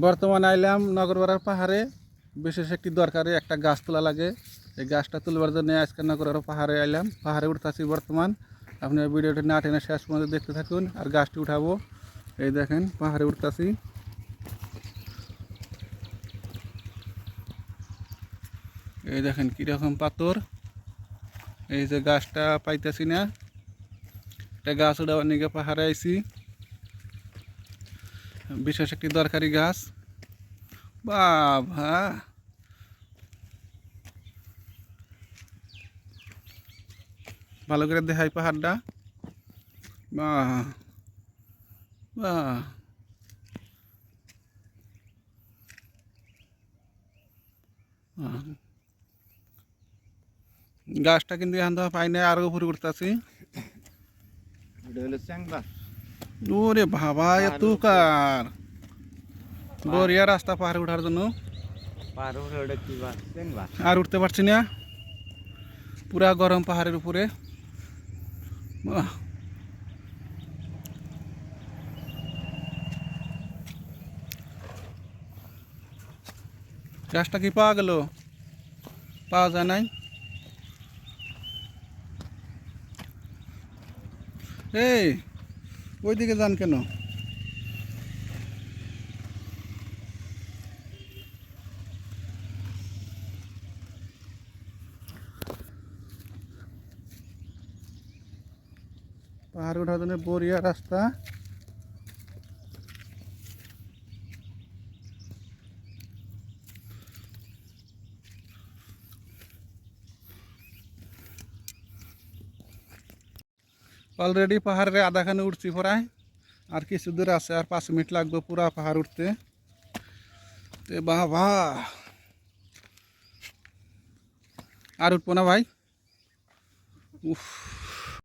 বর্তমানে আইলাম নগরপাড়ার পাহাড়ে। বিশেষ একটি দরকারে একটা গাছ তোলা লাগে। এই গাছটা তুলবার জন্য আজকে নগরপাড়া পাহাড়ে আইলাম। পাহাড়ে উঠতেছি বর্তমান। আপনি ভিডিওটি না টেনে শেষ পর্যন্ত দেখতে থাকুন আর গাছটি উঠাবো। এই দেখেন, পাহাড়ে উঠতেছি। এই দেখেন কীরকম পাথর। এই যে গাছটা পাইতেছি না। এটা গাছ উঠাবার নিকে পাহাড়ে আইছি। বিশেষ একটি দরকারি গাছ। বাবা। ভালো করে দেখাই পাহাড়টা। বাহ। গাছটা কিন্তু এখন তো পাই না আরও উপরে উঠতেছি। এটা হলো চ্যাংবা ওরে বাবা এত কার বরিয়া রাস্তা পাহাড়ে ওঠার জন্য। পার উপরে ওটা কি বা চ্যাংবা আর উঠতে পারছি না। পুরা গরম পাহাড়ের উপরে। বাহ। গাছটা কি পাওয়া গেল? পাওয়া যায় নাই। এই ওইদিকে যান কেন? পাহাড় ওঠার জন্য বরিয়া রাস্তা। অলরেডি পাহাড়ে আধাখানে উঠছি প্রায় আর কিছু দূর আছে আর পাঁচ মিনিট লাগবে পুরা পাহাড় উঠতে তে বাবা আর উঠবো না ভাই উফ